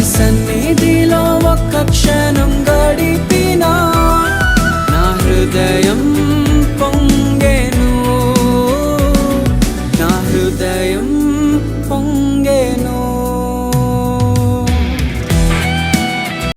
నీ సన్నిధిలో ఒక్క